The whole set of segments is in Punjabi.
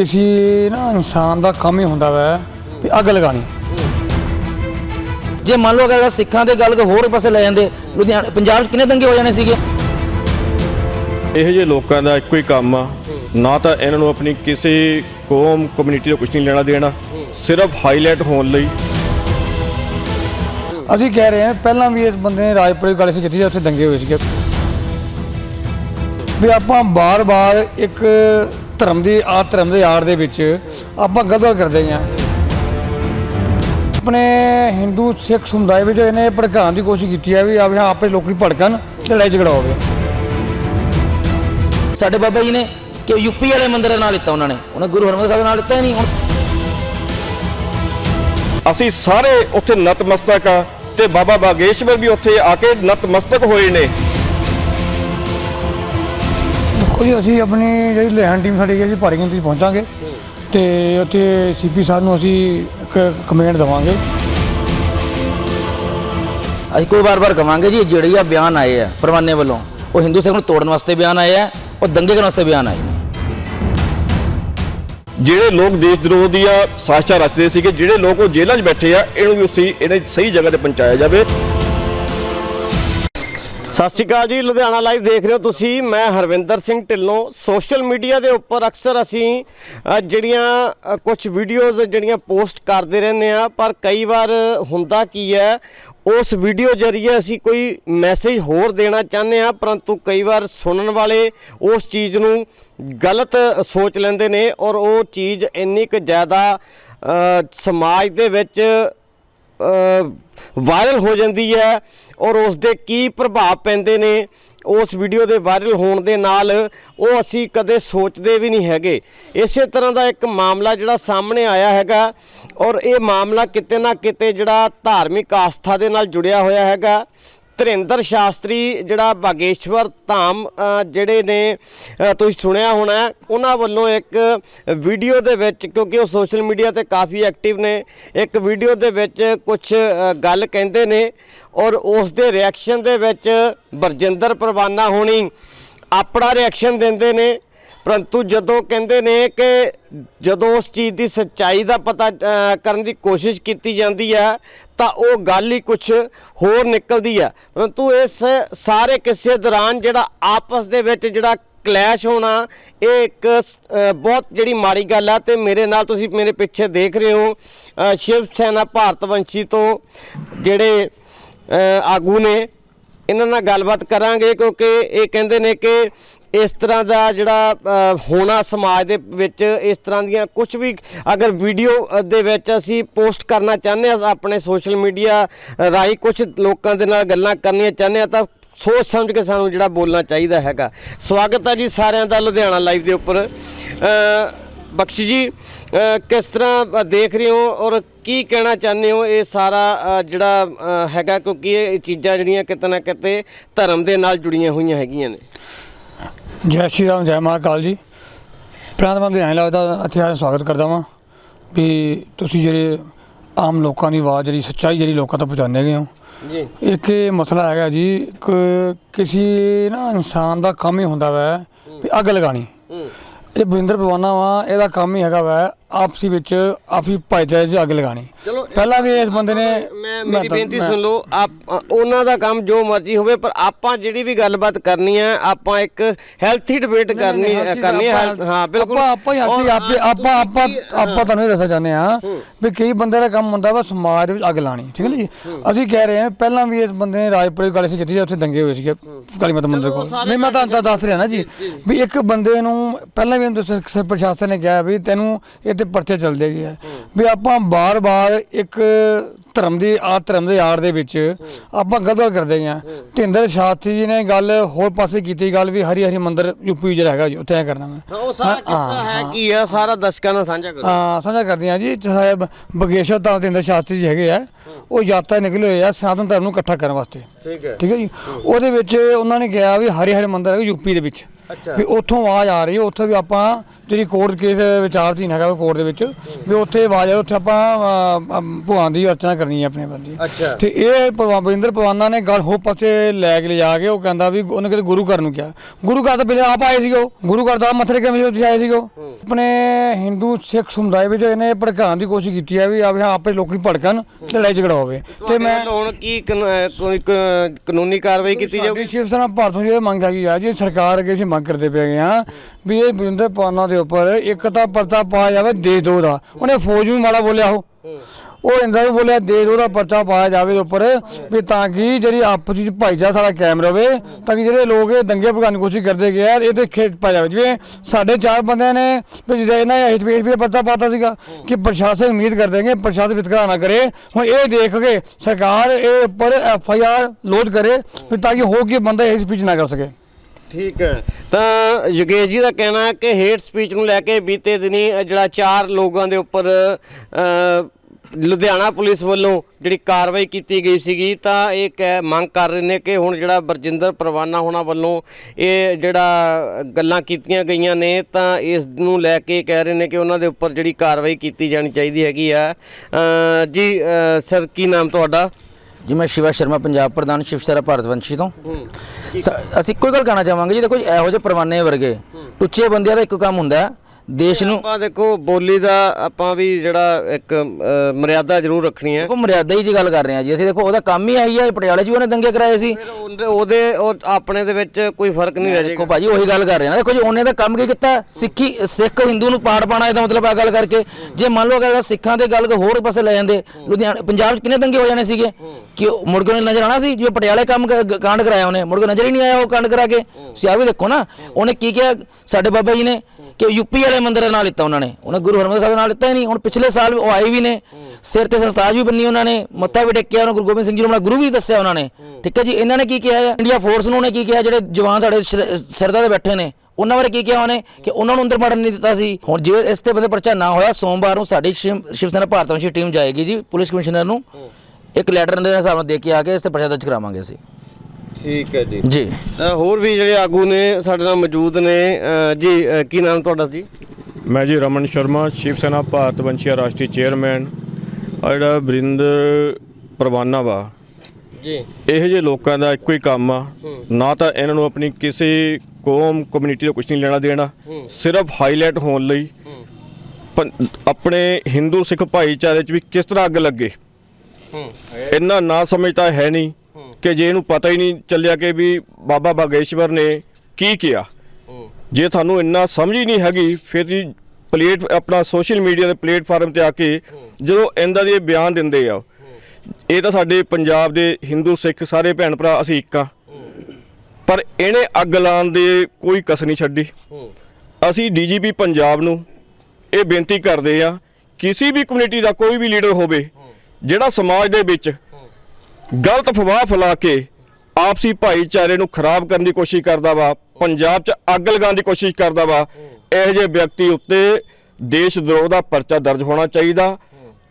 ਕਿਸੇ ਨਾ ਇਨਸਾਨ ਦਾ ਕੰਮ ਹੀ ਹੁੰਦਾ ਵੈ ਵੀ ਅੱਗ ਲਗਾਣੀ ਜੇ ਮੰਨ ਲਓ ਅਗਰ ਸਿੱਖਾਂ ਦੇ ਗੱਲ ਹੋਰ ਪਾਸੇ ਲੈ ਜਾਂਦੇ ਲੁਧਿਆਣਾ ਪੰਜਾਬ 'ਚ ਕਿੰਨੇ ਦੰਗੇ ਹੋ ਜਾਣੇ ਸੀਗੇ? ਇਹੋ ਜਿਹੇ ਲੋਕਾਂ ਦਾ ਇੱਕੋ ਹੀ ਕੰਮ ਆ। ਨਾ ਤਾਂ ਇਹਨਾਂ ਨੂੰ ਆਪਣੀ ਕਿਸੇ ਕੌਮ ਕਮਿਊਨਿਟੀ ਤੋਂ ਕੁਝ ਨਹੀਂ ਲੈਣਾ ਦੇਣਾ ਸਿਰਫ ਹਾਈਲਾਈਟ ਹੋਣ ਲਈ। ਅਸੀਂ ਕਹਿ ਰਹੇ ਹਾਂ ਪਹਿਲਾਂ ਵੀ ਇਸ ਬੰਦੇ ਨੇ ਰਾਜਪੁਰੇ ਗੱਲ ਸੀ ਕੀਤੀ ਸੀ ਉੱਥੇ ਦੰਗੇ ਹੋਏ ਸੀਗੇ। ਵੀ ਆਪਾਂ ਬਾਰ-ਬਾਰ ਇੱਕ ਧਰਮ ਦੀ ਆ ਧਰਮ ਦੇ ਆੜ ਦੇ ਵਿੱਚ ਆਪਾਂ ਗਦਲ ਕਰਦੇ ਹਾਂ। ਆਪਣੇ ਹਿੰਦੂ ਸਿੱਖ ਸਮੁਦਾਇ ਵਿੱਚ ਇਹਨੇ ਭੜਕਾਉਣ ਦੀ ਕੋਸ਼ਿਸ਼ ਕੀਤੀ ਹੈ ਵੀ ਆ ਵੀ ਹਾਂ ਆਪੇ ਲੋਕੀ ਭੜਕਣ ਤੇ ਲੜਾਈ ਝਗੜਾ ਹੋਵੇ। ਸਾਡੇ ਬਾਬਾ ਜੀ ਨੇ ਕਿ ਯੂਪੀ ਵਾਲੇ ਮੰਦਿਰ ਦਾ ਨਾਂ ਲਿੱਤਾ ਉਹਨਾਂ ਨੇ। ਉਹਨਾਂ ਗੁਰੂ ਹਰਮੰਦਰ ਸਾਹਿਬ ਦਾ ਨਾਂ ਲਿੱਤਾ ਹੀ ਨਹੀਂ। ਹੁਣ ਅਸੀਂ ਸਾਰੇ ਉੱਥੇ ਨਤਮਸਤਕ ਆ ਤੇ ਬਾਬਾ ਬਾਗੇਸ਼ਵਰ ਵੀ ਉੱਥੇ ਆ ਕੇ ਨਤਮਸਤਕ ਹੋਏ ਨੇ। ਦੇਖੋ ਜੀ ਅਸੀਂ ਆਪਣੀ ਜਿਹੜੀ ਲੈਣ ਟੀਮ ਸਾਡੀ ਹੈ ਜੀ ਭਾਰੀ ਗਿਣਤੀ 'ਚ ਪਹੁੰਚਾਂਗੇ ਤੇ ਉੱਥੇ ਸੀਪੀ ਸਾਹਿਬ ਨੂੰ ਅਸੀਂ ਇੱਕ ਕਮੈਂਟ ਦੇਵਾਂਗੇ। ਅਸੀਂ ਕੋਈ ਵਾਰ-ਵਾਰ ਕਵਾਂਗੇ ਜੀ ਜਿਹੜੀ ਆ ਬਿਆਨ ਆਏ ਆ ਪਰਵਾਨੇ ਵੱਲੋਂ ਉਹ ਹਿੰਦੂ ਸਿੱਖ ਨੂੰ ਤੋੜਨ ਵਾਸਤੇ ਬਿਆਨ ਆਏ ਆ ਉਹ ਦੰਗੇ ਕਰਨ ਵਾਸਤੇ ਬਿਆਨ ਆਏ ਜਿਹੜੇ ਲੋਕ ਦੇਸ਼ ਵਿਰੋਧ ਦੀਆਂ ਸਾਜ਼ਿਸ਼ਾਂ ਰਚਦੇ ਸੀਗੇ ਜਿਹੜੇ ਲੋਕ ਉਹ ਜੇਲ੍ਹਾਂ 'ਚ ਬੈਠੇ ਆ ਇਹਨੂੰ ਵੀ ਉਸੇ ਇਹਨੇ ਸਹੀ ਜਗ੍ਹਾ ਤੇ ਪਹੁੰਚਾਇਆ ਜਾਵੇ। ਸਤਿ ਸ਼੍ਰੀ ਅਕਾਲ ਜੀ ਲੁਧਿਆਣਾ ਲਾਈਵ ਦੇਖ ਰਹੇ ਹੋ ਤੁਸੀਂ। ਮੈਂ ਹਰਵਿੰਦਰ ਸਿੰਘ ਢਿੱਲੋਂ। ਸੋਸ਼ਲ ਮੀਡੀਆ ਦੇ ਉੱਪਰ ਅਕਸਰ ਅਸੀਂ ਅ, ਜਿਹੜੀਆਂ ਕੁਝ ਵੀਡੀਓਜ਼ ਜਿਹੜੀਆਂ ਪੋਸਟ ਕਰਦੇ ਰਹਿੰਦੇ ਆ ਪਰ ਕਈ ਵਾਰ ਹੁੰਦਾ ਕੀ ਹੈ ਉਸ ਵੀਡੀਓ ਜਰੀਏ ਅਸੀਂ ਕੋਈ ਮੈਸੇਜ ਹੋਰ ਦੇਣਾ ਚਾਹੁੰਦੇ ਆ ਪਰੰਤੂ ਕਈ ਵਾਰ ਸੁਣਨ ਵਾਲੇ ਉਸ ਚੀਜ਼ ਨੂੰ ਗਲਤ ਸੋਚ ਲੈਂਦੇ ਨੇ ਔਰ ਉਹ ਚੀਜ਼ ਇੰਨੀ ਕੁ ਜ਼ਿਆਦਾ ਅ, ਸਮਾਜ ਦੇ ਵਿੱਚ ਵਾਇਰਲ ਹੋ ਜਾਂਦੀ ਹੈ ਔਰ ਉਸ ਦੇ ਕੀ ਪ੍ਰਭਾਵ ਪੈਂਦੇ ਨੇ, ਉਸ ਵੀਡੀਓ ਦੇ ਵਾਇਰਲ ਹੋਣ ਦੇ ਨਾਲ ਉਹ ਅਸੀਂ ਕਦੇ ਸੋਚਦੇ ਵੀ ਨਹੀਂ ਹੈਗੇ। ਇਸੇ ਤਰ੍ਹਾਂ ਦਾ ਇੱਕ ਮਾਮਲਾ ਜਿਹੜਾ ਸਾਹਮਣੇ ਆਇਆ ਹੈਗਾ ਔਰ ਇਹ ਮਾਮਲਾ ਕਿਤੇ ਨਾ ਕਿਤੇ ਜਿਹੜਾ ਧਾਰਮਿਕ ਆਸਥਾ ਦੇ ਨਾਲ ਜੁੜਿਆ ਹੋਇਆ ਹੈਗਾ। ਧਰਿੰਦਰ ਸ਼ਾਸਤਰੀ, ਜਿਹੜਾ ਬਾਗੇਸ਼ਵਰ ਧਾਮ ਜਿਹੜੇ ਨੇ ਤੁਸੀਂ ਸੁਣਿਆ ਹੋਣਾ ਉਹਨਾਂ ਵੱਲੋਂ ਇੱਕ ਵੀਡੀਓ ਦੇ ਵਿੱਚ, ਕਿਉਂਕਿ ਉਹ ਸੋਸ਼ਲ ਮੀਡੀਆ ਤੇ ਕਾਫੀ ਐਕਟਿਵ ਨੇ, ਇੱਕ ਵੀਡੀਓ ਦੇ ਵਿੱਚ ਕੁਝ ਗੱਲ ਕਹਿੰਦੇ ਨੇ ਔਰ ਉਸ ਦੇ ਰਿਐਕਸ਼ਨ ਦੇ ਵਿੱਚ ਬਰਜਿੰਦਰ ਪਰਵਾਨਾ ਹੋਣੀ ਆਪਣਾ ਰਿਐਕਸ਼ਨ ਦਿੰਦੇ ਨੇ ਪਰੰਤੂ ਜਦੋਂ ਕਹਿੰਦੇ ਨੇ ਕਿ ਜਦੋਂ ਉਸ ਚੀਜ਼ ਦੀ ਸੱਚਾਈ ਦਾ ਪਤਾ ਕਰਨ ਦੀ ਕੋਸ਼ਿਸ਼ ਕੀਤੀ ਜਾਂਦੀ ਹੈ ਤਾਂ ਉਹ ਗੱਲ ਹੀ ਕੁਝ ਹੋਰ ਨਿਕਲਦੀ ਹੈ ਪਰੰਤੂ ਇਸ ਸਾਰੇ ਕਿੱਸੇ ਦੌਰਾਨ ਜਿਹੜਾ ਆਪਸ ਦੇ ਵਿੱਚ ਜਿਹੜਾ ਕਲੈਸ਼ ਹੋਣਾ, ਇਹ ਇੱਕ ਬਹੁਤ ਜਿਹੜੀ ਮਾੜੀ ਗੱਲ ਆ ਤੇ ਮੇਰੇ ਨਾਲ ਤੁਸੀਂ ਮੇਰੇ ਪਿੱਛੇ ਦੇਖ ਰਹੇ ਹੋ ਸ਼ਿਵ ਸੈਨਾ ਭਾਰਤ ਵੰਸ਼ੀ ਤੋਂ ਜਿਹੜੇ ਆਗੂ ਨੇ, ਇਹਨਾਂ ਨਾਲ ਗੱਲਬਾਤ ਕਰਾਂਗੇ ਕਿਉਂਕਿ ਇਹ ਕਹਿੰਦੇ ਨੇ ਕਿ ਇਸ ਤਰ੍ਹਾਂ ਦਾ ਜਿਹੜਾ ਹੋਣਾ ਸਮਾਜ ਦੇ ਵਿੱਚ ਇਸ ਤਰ੍ਹਾਂ ਦੀਆਂ ਕੁਝ ਵੀ ਅਗਰ ਵੀਡੀਓ ਦੇ ਵਿੱਚ ਅਸੀਂ ਪੋਸਟ ਕਰਨਾ ਚਾਹੁੰਦੇ ਹਾਂ, ਆਪਣੇ ਸੋਸ਼ਲ ਮੀਡੀਆ ਰਾਹੀਂ ਕੁਝ ਲੋਕਾਂ ਦੇ ਨਾਲ ਗੱਲਾਂ ਕਰਨੀਆਂ ਚਾਹੁੰਦੇ ਹਾਂ, ਤਾਂ ਸੋਚ ਸਮਝ ਕੇ ਸਾਨੂੰ ਜਿਹੜਾ ਬੋਲਣਾ ਚਾਹੀਦਾ ਹੈਗਾ। ਸਵਾਗਤ ਹੈ ਜੀ ਸਾਰਿਆਂ ਦਾ ਲੁਧਿਆਣਾ ਲਾਈਵ ਦੇ ਉੱਪਰ। ਬਖਸ਼ ਜੀ ਕਿਸ ਤਰ੍ਹਾਂ ਦੇਖ ਰਹੇ ਹੋ ਔਰ ਕੀ ਕਹਿਣਾ ਚਾਹੁੰਦੇ ਹੋ ਇਹ ਸਾਰਾ ਜਿਹੜਾ ਹੈਗਾ ਕਿਉਂਕਿ ਇਹ ਚੀਜ਼ਾਂ ਜਿਹੜੀਆਂ ਕਿਤੇ ਨਾ ਕਿਤੇ ਧਰਮ ਦੇ ਨਾਲ ਜੁੜੀਆਂ ਹੋਈਆਂ ਹੈਗੀਆਂ ਨੇ? ਜੈ ਸ਼੍ਰੀ ਰਾਮ ਜੈ ਮਹਾਕਾਲ ਜੀ। ਪ੍ਰਾਂਤ ਬੰਦੇ ਐਂ ਲੱਗਦਾ ਕੇ ਸਵਾਗਤ ਕਰਦਾ ਵਾਂ ਵੀ ਤੁਸੀਂ ਜਿਹੜੇ ਆਮ ਲੋਕਾਂ ਦੀ ਆਵਾਜ਼ ਜਿਹੜੀ ਸੱਚਾਈ ਜਿਹੜੀ ਲੋਕਾਂ ਤੱਕ ਪਹੁੰਚਾਉਂਦੇ ਗਏ ਹੋ। ਜੀ। ਇੱਕ ਇਹ ਮਸਲਾ ਹੈਗਾ ਜੀ ਕਿ ਕਿਸੇ ਨਾ ਇਨਸਾਨ ਦਾ ਕੰਮ ਹੀ ਹੁੰਦਾ ਵੈ ਵੀ ਅੱਗ ਲਗਾਣੀ ਇਹ ਬਰਿੰਦਰ ਪਵਾਨਾ ਵਾ ਇਹਦਾ ਕੰਮ ਹੀ ਹੈਗਾ ਵੈ ਆਪਸੀ ਵਿੱਚ ਆਪੀ ਭਾਈਚਾਰੇ 'ਚ ਅੱਗ ਲਗਾਣੀ ਚਲੋ ਪਹਿਲਾਂ ਵੀ ਇਸ ਬੰਦੇ ਨੇ ਮੈਂ ਮੇਰੀ ਤਾਂ- ਬੇਨਤੀ ਸੁਣ ਲਓ ਆਪ ਅ, ਉਹਨਾਂ ਦਾ ਕੰਮ ਜੋ ਮਰਜ਼ੀ ਹੋਵੇ ਪਰ ਆਪਾਂ ਜਿਹੜੀ ਵੀ ਗੱਲਬਾਤ ਕਰਨੀ ਹੈ ਆਪਾਂ ਇੱਕ ਹੈਲਥੀ ਡਿਬੇਟ ਕਰਨੀ ਨਹੀਂ, ਕਰਨੀ ਹੈ ਆਪਾਂ- ਹਾਂ ਬਿਲਕੁਲ। ਆਪਾਂ ਆਪਾਂ ਹੀ ਔਰ ਅਸੀਂ ਆਪੇ ਆਪਾਂ ਆਪਾਂ ਆਪਾਂ ਤੁਹਾਨੂੰ ਇਹ ਦੱਸਣਾ ਚਾਹੁੰਦੇ ਆ ਵੀ ਕਈ ਬੰਦੇ ਦਾ ਕੰਮ ਹੁੰਦਾ ਵਾ ਸਮਾਜ ਵਿੱਚ ਅੱਗ ਲਾਣੀ ਠੀਕ ਹੈ ਨਾ ਜੀ? ਅਸੀਂ ਕਹਿ ਰਹੇ ਹਾਂ ਪਹਿਲਾਂ ਵੀ ਇਸ ਬੰਦੇ ਨੇ ਰਾਜਪੁਰੇ ਗੱਲ ਸੀ ਕੀਤੀ ਸੀ ਉੱਥੇ ਦੰਗੇ ਹੋਏ ਸੀਗੇ ਕਾਲੀ ਮਾਤਾ ਮੰਦਿਰ ਕੋਲ। ਨਹੀਂ ਮੈਂ ਤਾਂ ਤਾਂ ਦੱਸ ਰਿਹਾ ਨਾ ਜੀ ਵੀ ਇੱਕ ਬੰਦੇ ਨੂੰ ਪਹਿਲਾਂ ਵੀ ਉਹਨੂੰ ਪ੍ਰਸ਼ਾਸਨ ਨੇ ਕਿਹਾ ਵੀ ਤੈਨੂੰ ਇਹ ਤੇ ਪਰਚੇ ਚੱਲਦੇ ਗਏ ਆ। ਵੀ ਆਪਾਂ ਬਾਰ-ਬਾਰ ਇੱਕ ਧਰਮ ਦੀ ਆ ਧਰਮ ਦੇ ਆੜ ਦੇ ਵਿੱਚ ਆਪਾਂ ਗਦਲ ਕਰਦੇ ਹਾਂ। ਢਿੰਦਰ ਸ਼ਾਸਤਰੀ ਜੀ ਨੇ ਗੱਲ ਹੋਰ ਪਾਸੇ ਕੀਤੀ ਗੱਲ ਵੀ ਹਰੀ ਹਰੀ ਮੰਦਿਰ ਯੂਪੀ ਜਿਹੜਾ ਹੈਗਾ ਜੀ ਉੱਥੇ ਐ ਕਰਨਾ ਮੈਂ। ਉਹ ਸਾਰਾ ਕਿੱਸਾ ਹੈ ਕੀ ਹੈ ਸਾਰਾ ਦਰਸ਼ਕਾਂ ਨਾਲ ਸਾਂਝਾ ਕਰੋ। ਹਾਂ ਸਾਂਝਾ ਕਰਦੇ ਹਾਂ ਜੀ ਸਾਹਿਬ ਬਗੇਸ਼ਵਰ ਤਾਂ ਸ਼ਾਸਤਰੀ ਜੀ ਹੈਗੇ ਆ। ਉਹ ਯਾਤਰਾ ਨਿਕਲੇ ਹੋਏ ਆ ਸਨਾਤਨ ਧਰਮ ਨੂੰ ਇਕੱਠਾ ਕਰਨ ਵਾਸਤੇ। ਠੀਕ ਹੈ। ਠੀਕ ਹੈ ਜੀ? ਉਹਦੇ ਵਿੱਚ ਉਹਨਾਂ ਨੇ ਕਿਹਾ ਵੀ ਹਰੀ ਹਰੀ ਮੰਦਿਰ ਹੈਗਾ ਯੂਪੀ ਦੇ ਵਿੱਚ। ਅੱਛਾ। ਵੀ ਉੱਥੋਂ ਆਵਾਜ਼ ਆ ਰਹੀ ਹੈ ਉੱਥੋਂ ਵੀ ਆਪਾਂ ਜਿਹੜੀ ਕੋਰਟ ਕੇਸ ਵਿਚਾਰਧੀਨ ਹੈਗਾ ਕੋਰਟ ਦੇ ਵਿੱਚ ਵੀ ਉੱਥੇ ਆਵਾਜ਼ ਆ ਉੱਥੇ ਆਪਾਂ ਭਗਵਾਨ ਦੀ ਅਰਚਨਾ ਕਰਨੀ ਹੈ ਆਪਣੇ ਬੰਦੀ ਅੱਛਾ। ਤੇ ਇਹ ਭਗਵਾਨ ਬਰਿੰਦਰ ਪਵਾਨਾ ਨੇ ਗੱਲ ਹੋ ਪਾਸੇ ਲੈ ਕੇ ਲਿਜਾ ਕੇ ਉਹ ਕਹਿੰਦਾ ਵੀ ਉਹਨੇ ਕਿਤੇ ਗੁਰੂ ਘਰ ਨੂੰ ਕਿਹਾ। ਗੁਰੂ ਘਰ ਤਾਂ ਪਹਿਲੇ ਆਪ ਆਏ ਸੀਗੇ ਉਹ। ਗੁਰੂ ਘਰ ਦਾ ਮੱਥੇ ਕਿਵੇਂ ਉੱਥੇ ਆਏ ਸੀਗੇ ਉਹ। ਆਪਣੇ ਹਿੰਦੂ ਸਿੱਖ ਸਮੁਦਾਇ ਵਿੱਚ ਇਹਨੇ ਭੜਕਾਉਣ ਦੀ ਕੋਸ਼ਿਸ਼ ਕੀਤੀ ਹੈ ਵੀ ਆਪੇ ਆਪੇ ਲੋਕੀ ਭੜਕਣ ਲੜਾਈ ਝਗੜਾ ਹੋਵੇ। ਤੇ ਮੈਂ ਹੁਣ ਕੀ ਕਾਨੂੰਨੀ ਕਾਰਵਾਈ ਕੀਤੀ ਜਾਊਗੀ? ਸ਼ਿਵ ਸੈਨਾ ਭਾਰਤ ਨੂੰ ਇਹ ਮੰਗ ਹੈਗੀ ਆ ਜੀ ਸਰਕਾਰ ਅੱਗੇ ਅਸੀਂ ਮੰਗ ਕਰਦੇ ਪਏ ਆ ਵੀ ਇਹ ਬਿੰਦਰ ਪਾਨਾ ਦੇ ਉੱਪਰ ਇੱਕ ਤਾਂ ਪਰਚਾ ਪਾਇਆ ਜਾਵੇ ਦੇ ਦੋ ਦਾ। ਉਹਨੇ ਫੌਜ ਨੂੰ ਵੀ ਮਾੜਾ ਬੋਲਿਆ ਉਹ। ਉਹ ਇੰਦਾ ਵੀ ਬੋਲਿਆ ਦੇ ਦੋ ਦਾ ਪਰਚਾ ਪਾਇਆ ਜਾਵੇ ਉੱਪਰ ਵੀ ਤਾਂ ਕਿ ਜਿਹੜੀ ਆਪਸ ਵਿੱਚ ਭਾਈਚਾਰਾ ਸਾਡਾ ਕਾਇਮ ਰਵੇ, ਤਾਂ ਕਿ ਜਿਹੜੇ ਲੋਕ ਇਹ ਦੰਗੇ ਭਗਾਉਣ ਦੀ ਕੋਸ਼ਿਸ਼ ਕਰਦੇ ਗਏ ਆ ਇਹ ਤੇ ਖੇਤ ਪਾ ਜਾਵੇ। ਜਿਵੇਂ ਸਾਡੇ ਚਾਰ ਬੰਦਿਆਂ ਨੇ ਵੀ ਜਿਹੜਾ ਇਹਨਾਂ ਐਚ ਪੀ ਦਾ ਪਰਚਾ ਪਾਤਾ ਸੀਗਾ ਕਿ ਪ੍ਰਸ਼ਾਸਨ ਉਮੀਦ ਕਰ ਦੇਗੇ ਪ੍ਰਸ਼ਾਸਨ ਵਿਤਕਰਾ ਨਾ ਕਰੇ। ਹੁਣ ਇਹ ਦੇਖ ਕੇ ਸਰਕਾਰ ਇਹ ਉੱਪਰ ਐਫ ਆਈ ਆਰ ਲੋਡ ਕਰੇ ਵੀ ਤਾਂ ਕਿ ਹੋ ਕੇ ਬੰਦਾ ਇਹ ਸਪੀਚ ਨਾ ਕਰ ਸਕੇ। ਠੀਕ ਹੈ। ਤਾਂ ਯੋਗੇਸ਼ ਜੀ ਦਾ ਕਹਿਣਾ ਹੈ ਕਿ ਹੇਟ ਸਪੀਚ ਨੂੰ ਲੈ ਕੇ ਬੀਤੇ ਦਿਨੀ ਜਿਹੜਾ ਚਾਰ ਲੋਕਾਂ ਦੇ ਉੱਪਰ ਲੁਧਿਆਣਾ ਪੁਲਿਸ ਵੱਲੋਂ ਜਿਹੜੀ ਕਾਰਵਾਈ ਕੀਤੀ ਗਈ ਸੀਗੀ, ਤਾਂ ਇਹ ਕਹਿ- ਮੰਗ ਕਰ ਰਹੇ ਨੇ ਕਿ ਹੁਣ ਜਿਹੜਾ ਬਰਜਿੰਦਰ ਪਰਵਾਨਾ ਹੋਣਾ ਵੱਲੋਂ ਇਹ ਜਿਹੜਾ ਗੱਲਾਂ ਕੀਤੀਆਂ ਗਈਆਂ ਨੇ, ਤਾਂ ਇਸ ਨੂੰ ਲੈ ਕੇ ਕਹਿ ਰਹੇ ਨੇ ਕਿ ਉਹਨਾਂ ਦੇ ਉੱਪਰ ਜਿਹੜੀ ਕਾਰਵਾਈ ਕੀਤੀ ਜਾਣੀ ਚਾਹੀਦੀ ਹੈਗੀ ਆ। ਜੀ ਸਰ, ਕੀ ਨਾਮ ਤੁਹਾਡਾ? ਜੀ ਮੈਂ ਸ਼ਿਵਾ ਸ਼ਰਮਾ ਪੰਜਾਬ ਪ੍ਰਧਾਨ ਸ਼ਿਵ ਸੈਨਾ ਭਾਰਤ ਵੰਸ਼ੀ ਤੋਂ। ਸ- ਅਸੀਂ ਇੱਕੋ ਹੀ ਗੱਲ ਕਹਿਣਾ ਚਾਹਾਂਗੇ ਜੀ ਦੇਖੋ ਜੀ ਇਹੋ ਜਿਹੇ ਪਰਵਾਨੇ ਵਰਗੇ ਟੁੱਚੇ ਬੰਦਿਆਂ ਦਾ ਇੱਕੋ ਕੰਮ ਹੁੰਦਾ ਹੈ, ਦੇਸ਼ ਨੂੰ ਆਪਾਂ ਦੇਖੋ ਬੋਲੀ ਦਾ ਆਪਾਂ ਵੀ ਜਿਹੜਾ ਇੱਕ ਅ, ਮਰਿਆਦਾ ਜ਼ਰੂਰ ਰੱਖਣੀ ਹੈ। ਦੇਖੋ ਮਰਿਆਦਾ ਹੀ ਜੀ ਗੱਲ ਕਰ ਰਹੇ ਹਾਂ ਜੀ। ਅਸੀਂ ਦੇਖੋ ਉਹਦਾ ਕੰਮ ਹੀ ਆਹੀ ਹੈ ਪਟਿਆਲੇ 'ਚ ਵੀ ਉਹਨੇ ਦੰਗੇ ਕਰਾਏ ਸੀ। ਫਿਰ ਉਹਦੇ ਉਹਦੇ ਉਹ ਆਪਣੇ ਦੇ ਵਿੱਚ ਕੋਈ ਫ਼ਰਕ ਨਹੀਂ ਰਹਿ ਦੇਖੋ ਜਾਏਗਾ। ਭਾਜੀ ਉਹੀ ਗੱਲ ਕਰ ਰਹੇ ਨਾ ਦੇਖੋ ਜੀ ਉਹਨੇ ਦਾ ਕੰਮ ਕੀ ਕੀਤਾ? ਸਿੱਖੀ ਸਿੱਖ ਹਿੰਦੂ ਨੂੰ ਪਾੜ ਪਾਣਾ ਇਹਦਾ ਮਤਲਬ ਆ ਗੱਲ ਕਰਕੇ। ਜੇ ਮੰਨ ਲਓ ਅਗਰ ਸਿੱਖਾਂ ਦੇ ਗੱਲ ਹੋਰ ਪਾਸੇ ਲੈ ਜਾਂਦੇ ਲੁਧਿਆਣਾ ਪੰਜਾਬ 'ਚ ਕਿੰਨੇ ਦੰਗੇ ਹੋ ਜਾਣੇ ਸੀਗੇ? ਕਿ ਉਹ ਮੁੜ ਕੇ ਉਹਨੇ ਨਜ਼ਰ ਆਣਾ ਸੀ ਜਿਵੇਂ ਪਟਿਆਲੇ ਕੰਮ ਕ- ਗ- ਕਾਂਡ ਕਰਾਇਆ ਉਹਨੇ ਮੁੜ ਕੇ ਨਜ਼ਰ ਹੀ ਨਹੀਂ ਆਇਆ ਉਹ ਕਾਂਡ ਕਰਾ ਕੇ। ਤੁਸੀਂ ਆ ਵੀ ਦੇਖੋ ਨਾ ਉਹਨੇ ਕੀ ਕਿਹਾ? ਸਾਡੇ ਬਾਬਾ ਜੀ ਨੇ ਕਿ ਯੂਪੀ ਵਾਲੇ ਮੰਦਿਰ ਦਾ ਨਾਂ ਲਿੱਤਾ ਉਹਨਾਂ ਨੇ। ਉਹਨੇ ਗੁਰੂ ਹਰਮੰਦਰ ਸਾਹਿਬ ਦਾ ਨਾਂ ਲਿੱਤਾ ਹੀ ਨਹੀਂ। ਹੁਣ ਪਿਛਲੇ ਸਾਲ ਉਹ ਆਏ ਵੀ ਨੇ। ਸਿਰ ਤੇ ਸਰਤਾਜ ਵੀ ਬੰਨੀ ਉਹਨਾਂ ਨੇ। ਮੱਥਾ ਵੀ ਟੇਕਿਆ ਉਹਨਾਂ ਗੁਰੂ ਗੋਬਿੰਦ ਸਿੰਘ ਜੀ ਨੂੰ। ਆਪਣਾ ਗੁਰੂ ਵੀ ਦੱਸਿਆ ਉਹਨਾਂ ਨੇ। ਠੀਕ ਹੈ ਜੀ ਇਹਨਾਂ ਨੇ ਕੀ ਕਿਹਾ ਹੈ? ਇੰਡੀਆ ਫੋਰਸ ਨੂੰ ਉਹਨੇ ਕੀ ਕਿਹਾ? ਜਿਹੜੇ ਜਵਾਨ ਸਾਡੇ ਸਿਰ- ਸਿਰਦਾ ਤੇ ਬੈਠੇ ਨੇ ਉਹਨਾਂ ਬਾਰੇ ਕੀ ਕਿਹਾ ਉਹਨੇ? ਕਿ ਉਹਨਾਂ ਨੂੰ ਅੰਦਰ ਵੜਨ ਨਹੀਂ ਦਿੱਤਾ ਸੀ। ਹੁਣ ਜੇ ਇਸ ਤੇ ਬੰਦੇ ਪਰਚਾ ਨਾ ਹੋਇਆ ਸੋਮਵਾਰ ਨੂੰ ਸਾਡੀ ਸ਼ਿਵ ਸ਼ਿਵ ਸੈਨਾ ਭਾਰਤ ਵੰਸ਼ੀ ਟੀਮ ਜਾਏਗੀ ਜੀ ਪੁਲਿਸ ਕਮਿਸ਼ਨਰ ਨੂੰ। ਇੱਕ ਲੈਟਰ ਦੇ ਹਿਸਾਬ ਨਾਲ ਦੇ ਕੇ ਆ ਕੇ ਇਸ ਤੇ ਪਰਚਾ ਦਰਜ ਕਰਾਵਾਂਗੇ ਅਸੀਂ। ਠੀਕ ਹੈ ਜੀ। ਜੀ। ਤਾਂ ਹੋਰ ਵੀ ਜਿਹੜੇ ਆਗੂ ਨੇ ਸਾਡੇ ਨਾਲ ਮੌਜੂਦ ਨੇ ਅ, ਜੀ ਅ, ਕੀ ਨਾਮ ਤੁਹਾਡਾ ਜੀ? ਮੈਂ ਜੀ ਰਮਨ ਸ਼ਰਮਾ ਸ਼ਿਵ ਸੈਨਾ ਭਾਰਤ ਵੰਸ਼ੀਆ ਰਾਸ਼ਟਰੀ ਚੇਅਰਮੈਨ। ਆ ਜਿਹੜਾ ਬਰਿੰਦਰ ਪਰਵਾਨਾ ਵਾ ਜੀ। ਇਹੋ ਜਿਹੇ ਲੋਕਾਂ ਦਾ ਇੱਕੋ ਹੀ ਕੰਮ ਆ। ਨਾ ਤਾਂ ਇਹਨਾਂ ਨੂੰ ਆਪਣੀ ਕਿਸੇ ਕੌਮ ਕਮਿਊਨਿਟੀ ਦਾ ਕੁਝ ਨਹੀਂ ਲੈਣਾ ਦੇਣਾ। ਸਿਰਫ ਹਾਈਲਾਈਟ ਹੋਣ ਲਈ ਪੰ- ਆਪਣੇ ਹਿੰਦੂ ਸਿੱਖ ਭਾਈਚਾਰੇ 'ਚ ਵੀ ਕਿਸ ਤਰ੍ਹਾਂ ਅੱਗ ਲੱਗੇ? ਇੰਨਾ ਨਾ ਸਮਝਤਾ ਹੈ ਨਹੀਂ। ਕਿ ਜੇ ਇਹਨੂੰ ਪਤਾ ਹੀ ਨਹੀਂ ਚੱਲਿਆ ਕਿ ਵੀ ਬਾਬਾ ਬਾਗੇਸ਼ਵਰ ਨੇ ਕੀ ਕਿਹਾ। ਜੇ ਤੁਹਾਨੂੰ ਇੰਨਾ ਸਮਝ ਹੀ ਨਹੀਂ ਹੈਗੀ ਫਿਰ ਤੁਸੀਂ ਪਲੇਟ ਆਪਣਾ ਸੋਸ਼ਲ ਮੀਡੀਆ ਦੇ ਪਲੇਟਫਾਰਮ ਤੇ ਆ ਕੇ ਜਦੋਂ ਇੰਦਾ ਦੇ ਬਿਆਨ ਦਿੰਦੇ ਆ ਇਹ ਤਾਂ ਸਾਡੇ ਪੰਜਾਬ ਦੇ ਹਿੰਦੂ ਸਿੱਖ ਸਾਰੇ ਭੈਣ ਭਰਾ ਅਸੀਂ ਇੱਕ ਆ। ਪਰ ਇਹਨੇ ਅੱਗ ਲਾਉਣ ਦੇ ਕੋਈ ਕਸ ਨਹੀਂ ਛੱਡੀ। ਅਸੀਂ ਡੀਜੀਪੀ ਪੰਜਾਬ ਨੂੰ ਇਹ ਬੇਨਤੀ ਕਰਦੇ ਆ ਕਿਸੇ ਵੀ ਕਮਿਊਨਿਟੀ ਦਾ ਕੋਈ ਵੀ ਲੀਡਰ ਹੋਵੇ ਜਿਹੜਾ ਸਮਾਜ ਦੇ ਵਿੱਚ ਗਲਤ ਫਵਾਹ ਫੈਲਾ ਕੇ ਆਪਸੀ ਭਾਈਚਾਰੇ ਨੂੰ ਖਰਾਬ ਕਰਨ ਦੀ ਕੋਸ਼ਿਸ਼ ਕਰਦਾ ਵਾ, ਪੰਜਾਬ 'ਚ ਅੱਗ ਲਗਾਉਣ ਦੀ ਕੋਸ਼ਿਸ਼ ਕਰਦਾ ਵਾ, ਇਹੋ ਜਿਹੇ ਵਿਅਕਤੀ ਉੱਤੇ ਦੇਸ਼ ਦਰੋਹ ਦਾ ਪਰਚਾ ਦਰਜ ਹੋਣਾ ਚਾਹੀਦਾ।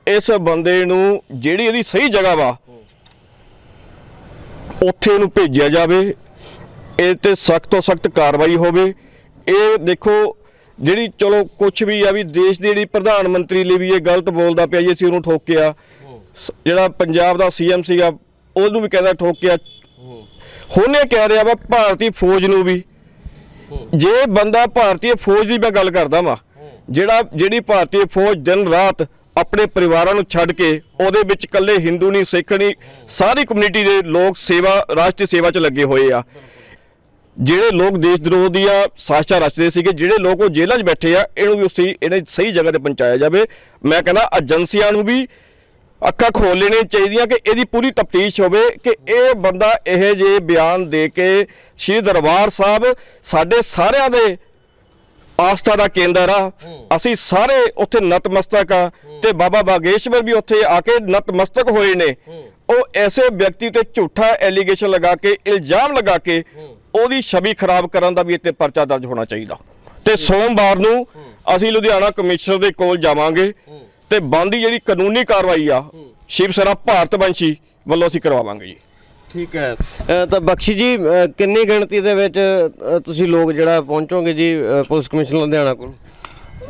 ਇਸ ਬੰਦੇ ਨੂੰ ਜਿਹੜੀ ਇਹਦੀ ਸਹੀ ਜਗ੍ਹਾ ਵਾ, ਉੱਥੇ ਨੂੰ ਭੇਜਿਆ ਜਾਵੇ ਇਹ ਤੇ ਸਖਤ ਤੋਂ ਸਖਤ ਕਾਰਵਾਈ ਹੋਵੇ। ਇਹ ਦੇਖੋ, ਜਿਹੜੀ ਚਲੋ ਕੁਝ ਵੀ ਆ ਵੀ ਦੇਸ਼ ਦੀ ਜਿਹੜੀ ਪ੍ਰਧਾਨ ਮੰਤਰੀ ਲਈ ਵੀ ਇਹ ਗਲਤ ਬੋਲਦਾ ਪਿਆ ਜੀ, ਅਸੀਂ ਉਹਨੂੰ ਠੋਕਿਆ। ਸ- ਜਿਹੜਾ ਪੰਜਾਬ ਦਾ ਸੀਐਮ ਸੀਗਾ ਉਹਨੂੰ ਵੀ ਕਹਿੰਦਾ ਠੋਕਿਆ। ਹੁਣ ਇਹ ਕਹਿ ਰਿਹਾ ਵਾ ਭਾਰਤੀ ਫੌਜ ਨੂੰ ਵੀ। ਜੇ ਬੰਦਾ ਭਾਰਤੀ ਫੌਜ ਦੀ ਮੈਂ ਗੱਲ ਕਰਦਾ ਵਾਂ, ਜਿਹੜਾ ਜਿਹੜੀ ਭਾਰਤੀ ਫੌਜ ਦਿਨ ਰਾਤ ਆਪਣੇ ਪਰਿਵਾਰਾਂ ਨੂੰ ਛੱਡ ਕੇ ਉਹਦੇ ਵਿੱਚ ਇਕੱਲੇ ਹਿੰਦੂ ਨਹੀਂ, ਸਿੱਖ ਨਹੀਂ, ਸਾਰੀ ਕਮਿਊਨਿਟੀ ਦੇ ਲੋਕ ਸੇਵਾ, ਰਾਸ਼ਟਰੀ ਸੇਵਾ 'ਚ ਲੱਗੇ ਹੋਏ ਆ। ਜਿਹੜੇ ਲੋਕ ਦੇਸ਼ ਦਰੋਹ ਦੀਆਂ ਸਾਜ਼ਿਸ਼ਾਂ ਰਚਦੇ ਸੀਗੇ, ਜਿਹੜੇ ਲੋਕ ਉਹ ਜੇਲ੍ਹਾਂ 'ਚ ਬੈਠੇ ਆ, ਇਹਨੂੰ ਵੀ ਉਸੇ, ਇਹਨੇ ਸਹੀ ਜਗ੍ਹਾ ਤੇ ਪਹੁੰਚਾਇਆ ਜਾਵੇ। ਮੈਂ ਕਹਿੰਦਾ ਏਜੰਸੀਆਂ ਨੂੰ ਵੀ ਅੱਖਾਂ ਖੋਲ ਲੈਣੀਆਂ ਚਾਹੀਦੀਆਂ ਕਿ ਇਹਦੀ ਪੂਰੀ ਤਫਤੀਸ਼ ਹੋਵੇ ਕਿ ਇਹ ਬੰਦਾ ਇਹ ਜੇ ਬਿਆਨ ਦੇ ਕੇ ਸ਼੍ਰੀ ਦਰਬਾਰ ਸਾਹਿਬ ਸਾਡੇ ਸਾਰਿਆਂ ਦੇ ਆਸਥਾ ਦਾ ਕੇਂਦਰ ਆ ਅਸੀਂ ਸਾਰੇ ਉੱਥੇ ਨਤਮਸਤਕ ਆ ਤੇ ਬਾਬਾ ਬਾਗੇਸ਼ਵਰ ਵੀ ਉੱਥੇ ਆ ਕੇ ਨਤਮਸਤਕ ਹੋਏ ਨੇ। ਉਹ ਐਸੇ ਵਿਅਕਤੀ ਤੇ ਝੂਠਾ ਐਲੀਗੇਸ਼ਨ ਲਗਾ ਕੇ ਇਲਜ਼ਾਮ ਲਗਾ ਕੇ ਉਹਦੀ ਛਵੀ ਖਰਾਬ ਕਰਨ ਦਾ ਵੀ ਇੱਥੇ ਪਰਚਾ ਦਰਜ ਹੋਣਾ ਚਾਹੀਦਾ। ਤੇ ਸੋਮਵਾਰ ਨੂੰ ਅਸੀਂ ਲੁਧਿਆਣਾ ਕਮਿਸ਼ਨਰ ਦੇ ਕੋਲ ਜਾਵਾਂਗੇ। ਤੇ ਬੰਦੀ ਜਿਹੜੀ ਕਾਨੂੰਨੀ ਕਾਰਵਾਈ ਆ ਸ਼ਿਵ ਸੈਨਾ ਭਾਰਤ ਵੰਸ਼ੀ ਵੱਲੋਂ ਅਸੀਂ ਕਰਵਾਵਾਂਗੇ ਜੀ। ਠੀਕ ਹੈ। ਅ, ਤਾਂ ਬਖਸ਼ੀ ਜੀ ਅ, ਕਿੰਨੀ ਗਿਣਤੀ ਦੇ ਵਿੱਚ ਅ, ਤੁਸੀਂ ਲੋਕ ਜਿਹੜਾ ਪਹੁੰਚੋਗੇ ਜੀ ਅ, ਪੁਲਿਸ ਕਮਿਸ਼ਨ ਲੁਧਿਆਣਾ ਕੋਲ?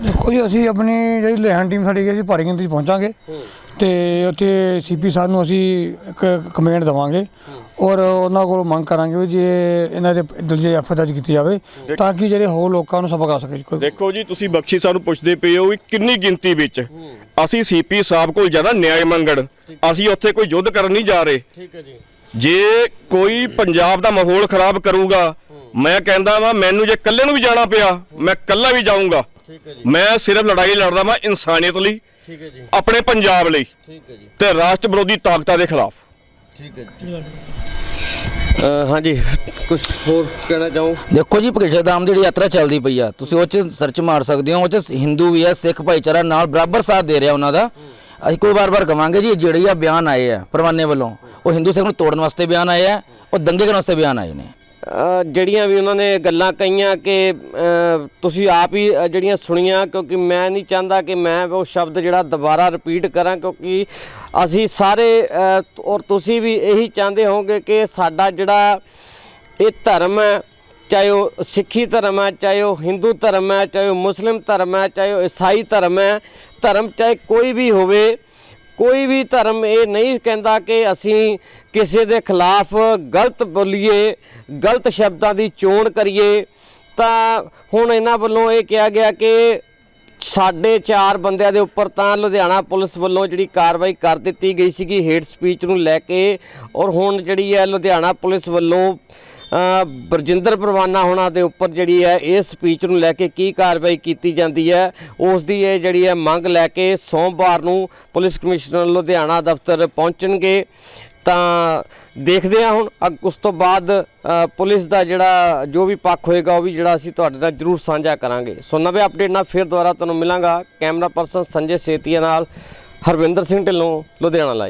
ਦੇਖੋ ਜੀ ਅਸੀਂ ਆਪਣੀ ਜਿਹੜੀ ਲੈਂਡ ਟੀਮ ਸਾਡੀ ਗਈ ਸੀ ਭਾਰੀ ਗਿਣਤੀ 'ਚ ਪਹੁੰਚਾਂਗੇ। ਤੇ ਉੱਥੇ ਸੀਪੀ ਸਾਹਿਬ ਨੂੰ ਅਸੀਂ ਇੱਕ ਕਮੈਂਟ ਦਵਾਂਗੇ ਔਰ ਉਹਨਾਂ ਕੋਲ ਮੰਗ ਕਰਾਂਗੇ ਵੀ ਜੇ ਇਹਨਾਂ ਦੇ ਦਰਜੇ ਐਫ ਦਰਜ ਕੀਤੀ ਜਾਵੇ ਤਾਂ ਕਿ ਜਿਹੜੇ ਹੋਰ ਲੋਕਾਂ ਨੂੰ ਸਬਕ ਆ ਸਕੇ ਕੋਈ ਦੇਖੋ ਜੀ ਤੁਸੀਂ ਬਖਸ਼ੀ ਸਾਨੂੰ ਪੁੱਛਦੇ ਪਏ ਹੋ ਵੀ ਕਿੰਨੀ ਗਿਣਤੀ ਵਿੱਚ ਅਸੀਂ ਸੀਪੀ ਸਾਹਿਬ ਕੋਲ ਜਾਣਾ ਨਿਆਂ ਮੰਗਣ। ਅਸੀਂ ਉੱਥੇ ਕੋਈ ਯੁੱਧ ਕਰਨ ਨਹੀਂ ਜਾ ਰਹੇ। ਠੀਕ ਹੈ ਜੀ। ਜੇ ਕੋਈ ਪੰਜਾਬ ਦਾ ਮਾਹੌਲ ਖਰਾਬ ਕਰੂਗਾ ਮੈਂ ਕਹਿੰਦਾ ਵਾਂ ਮੈਨੂੰ ਜੇ ਇਕੱਲੇ ਨੂੰ ਵੀ ਜਾਣਾ ਪਿਆ ਮੈਂ ਇਕੱਲਾ ਵੀ ਜਾਊਂਗਾ। ਠੀਕ ਹੈ ਜੀ। ਮੈਂ ਸਿਰਫ ਲੜਾਈ ਲੜਦਾ ਵਾਂ ਇਨਸਾਨੀਅਤ ਲਈ। ਠੀਕ ਹੈ ਜੀ। ਆਪਣੇ ਪੰਜਾਬ ਲਈ ਠੀਕ ਹੈ ਜੀ। ਤੇ ਰਾਸ਼ਟਰ ਵਿਰੋਧੀ ਤਾਕਤਾਂ ਦੇ ਖਿਲਾਫ। ਠੀਕ ਹੈ ਜੀ। ਹਾਂਜੀ ਕੁਝ ਹੋਰ ਕਹਿਣਾ ਚਾਹੋ? ਦੇਖੋ ਜੀ ਭਗੇਸ਼ਾ ਧਾਮ ਦੀ ਜਿਹੜੀ ਯਾਤਰਾ ਚੱਲਦੀ ਪਈ ਆ ਤੁਸੀਂ ਉਹ 'ਚ ਸਰਚ ਮਾਰ ਸਕਦੇ ਹੋ ਉਹ 'ਚ ਹਿੰਦੂ ਵੀ ਆ ਸਿੱਖ ਭਾਈਚਾਰਾ ਨਾਲ ਬਰਾਬਰ ਸਾਥ ਦੇ ਰਿਹਾ ਉਹਨਾਂ ਦਾ। ਅਸੀਂ ਕੋਈ ਵਾਰ-ਵਾਰ ਕਵਾਂਗੇ ਜੀ ਜਿਹੜੇ ਆ ਬਿਆਨ ਆਏ ਆ ਪਰਵਾਨੇ ਵੱਲੋਂ ਉਹ ਹਿੰਦੂ ਸਿੱਖ ਨੂੰ ਤੋੜਨ ਵਾਸਤੇ ਬਿਆਨ ਆਏ ਆ ਉਹ ਦੰਗੇ ਕਰਨ ਵਾਸਤੇ ਬਿਆਨ ਆਏ ਨੇ। ਜਿਹੜੀਆਂ ਵੀ ਉਹਨਾਂ ਨੇ ਗੱਲਾਂ ਕਹੀਆਂ ਕਿ ਤੁਸੀਂ ਆਪ ਹੀ ਜਿਹੜੀਆਂ ਸੁਣੀਆਂ, ਕਿਉਂਕਿ ਮੈਂ ਨਹੀਂ ਚਾਹੁੰਦਾ ਕਿ ਮੈਂ ਉਹ ਸ਼ਬਦ ਜਿਹੜਾ ਦੁਬਾਰਾ ਰਿਪੀਟ ਕਰਾਂ, ਕਿਉਂਕਿ ਅਸੀਂ ਸਾਰੇ ਔਰ ਤੁਸੀਂ ਵੀ ਇਹੀ ਚਾਹੁੰਦੇ ਹੋਵੋਗੇ ਕਿ ਸਾਡਾ ਜਿਹੜਾ ਇਹ ਧਰਮ ਹੈ, ਚਾਹੇ ਉਹ ਸਿੱਖੀ ਧਰਮ ਹੈ, ਚਾਹੇ ਉਹ ਹਿੰਦੂ ਧਰਮ ਹੈ, ਚਾਹੇ ਉਹ ਮੁਸਲਿਮ ਧਰਮ ਹੈ, ਚਾਹੇ ਉਹ ਈਸਾਈ ਧਰਮ ਹੈ, ਧਰਮ ਚਾਹੇ ਕੋਈ ਵੀ ਹੋਵੇ ਕੋਈ ਵੀ ਧਰਮ ਇਹ ਨਹੀਂ ਕਹਿੰਦਾ ਕਿ ਅਸੀਂ ਕਿਸੇ ਦੇ ਖਿਲਾਫ ਗਲਤ ਬੋਲੀਏ, ਗਲਤ ਸ਼ਬਦਾਂ ਦੀ ਚੋਣ ਕਰੀਏ। ਤਾਂ ਹੁਣ ਇਹਨਾਂ ਵੱਲੋਂ ਇਹ ਕਿਹਾ ਗਿਆ ਕਿ ਸਾਡੇ ਚਾਰ ਬੰਦਿਆਂ ਦੇ ਉੱਪਰ ਤਾਂ ਲੁਧਿਆਣਾ ਪੁਲਿਸ ਵੱਲੋਂ ਜਿਹੜੀ ਕਾਰਵਾਈ ਕਰ ਦਿੱਤੀ ਗਈ ਸੀਗੀ ਹੇਟ ਸਪੀਚ ਨੂੰ ਲੈ ਕੇ। ਔਰ ਹੁਣ ਜਿਹੜੀ ਹੈ ਲੁਧਿਆਣਾ ਪੁਲਿਸ ਵੱਲੋਂ ਬਰਜਿੰਦਰ ਪਰਵਾਨਾ ਹੋਣਾ ਦੇ ਉੱਪਰ ਜਿਹੜੀ ਹੈ, ਇਹ ਸਪੀਚ ਨੂੰ ਲੈ ਕੇ ਕੀ ਕਾਰਵਾਈ ਕੀਤੀ ਜਾਂਦੀ ਹੈ? ਉਸ ਦੀ ਇਹ ਜਿਹੜੀ ਹੈ ਮੰਗ ਲੈ ਕੇ ਸੋਮਵਾਰ ਨੂੰ ਪੁਲਿਸ ਕਮਿਸ਼ਨਰ ਲੁਧਿਆਣਾ ਦਫ਼ਤਰ ਪਹੁੰਚਣਗੇ। ਤਾਂ ਦੇਖਦੇ ਹਾਂ ਹੁਣ, ਅੱਗ- ਉਸ ਤੋਂ ਬਾਅਦ ਪੁਲਿਸ ਦਾ ਜਿਹੜਾ ਜੋ ਵੀ ਪੱਖ ਹੋਏਗਾ, ਉਹ ਵੀ ਜਿਹੜਾ ਅਸੀਂ ਤੁਹਾਡੇ ਨਾਲ ਜਰੂਰ ਸਾਂਝਾ ਕਰਾਂਗੇ। ਸੋ ਨਵੇਂ ਅਪਡੇਟ ਨਾਲ ਫਿਰ ਦੁਬਾਰਾ ਤੁਹਾਨੂੰ ਮਿਲਾਂਗਾ। ਕੈਮਰਾ ਪਰਸਨ ਸੰਜੇ ਸੇਤੀਆ ਨਾਲ ਹਰਵਿੰਦਰ ਸਿੰਘ ਢਿੱਲੋਂ, ਲੁਧਿਆਣਾ ਲਾਈਵ